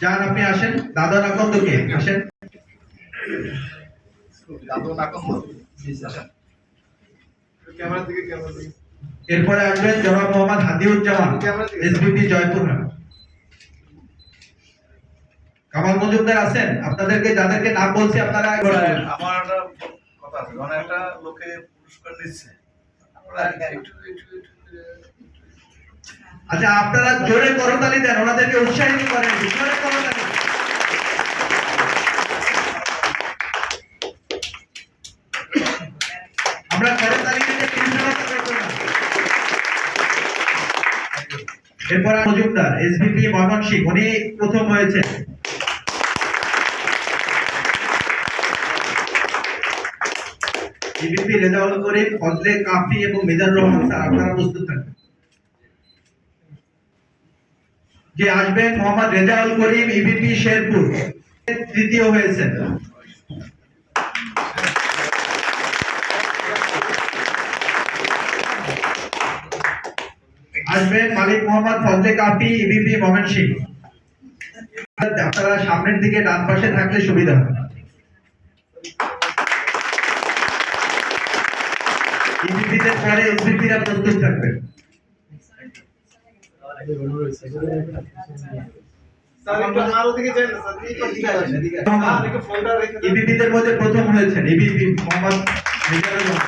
যান আপনি আসেন। দাদন আকন্দ কে আসেন। দাদু নাকম ক্যামেরা দিকে ক্যামেরা দিকে। এরপরে আসবেন জনাব মোহাম্মদ হাদিউজ্জামান এসবিপি জয়পুরহাট কামাল মজুমদার আছেন? আপনাদেরকে যাদেরকে নাম বলছি আপনারা আমার একটা কথা আছে মানে একটা লোকে পুরস্কার নিচ্ছে। আচ্ছা আপনারা জোরে করতালি দেন, ওনাদেরকে উৎসাহিত করেন জোরে করতালি আমরা করতালি দিতে না এরপর মজুমদার উনি প্রথম হয়েছেন। ইবিপি রেজাউল করিম, ফজলে কাফি এবং মিজানুর রহমান স্যার, আপনারা প্রস্তুত থাকবেন। যে আসবেন মোহাম্মদ রেজাউল করিম ইবিপি শেরপুর। তৃতীয় হয়েছেন আসবেন মালিক মোহাম্মদ ফজলে কাফি ইবিপি ময়মনসিংহ আপনারা সামনের দিকে ডান পাশে থাকলে সুবিধা হবে। ইবিপিতে পরে এসবিপিরা প্রস্তুত থাকবেন ইবিপিদের মধ্যে প্রথম হয়েছেন ইবিপি মোহাম্মদ মিজানুর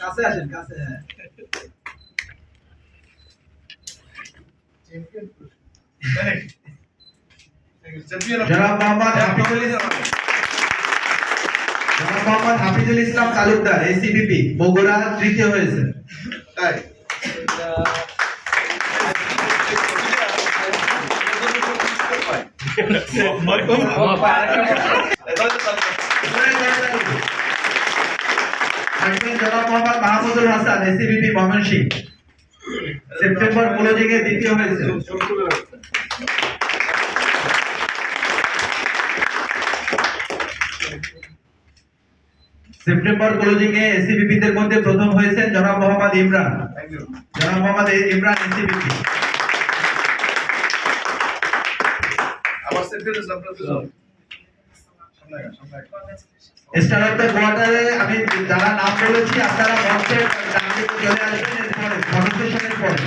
কাছে আসেন কাছে। চ্যাম্পিয়ন মোহাম্মদ মোহাম্মদ হাফিজুল ইসলাম তালুকদার এসিবিপি বগুড়া তৃতীয় হয়েছেন তাই। জনাব Mohammad Mahmudul Hasan ACBP Mymensingh. September closing এ দ্বিতীয় হয়েছে। সেপ্টেম্বর ক্লোজিং এ এসিবিপি দের মধ্যে প্রথম হয়েছেন জনাব মোহাম্মদ ইমরান। জনাব Mohammad Imran ACBP. Star of the কোয়ার্টারে আমি যারা নাম বলেছি আপনারা মঞ্চে চলে আসবেন এরপরে পরে।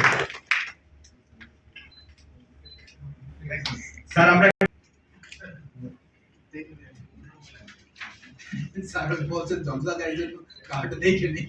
স্যার আমরা सारस बहुत से जमसा गाइजन काट दे कि नहीं।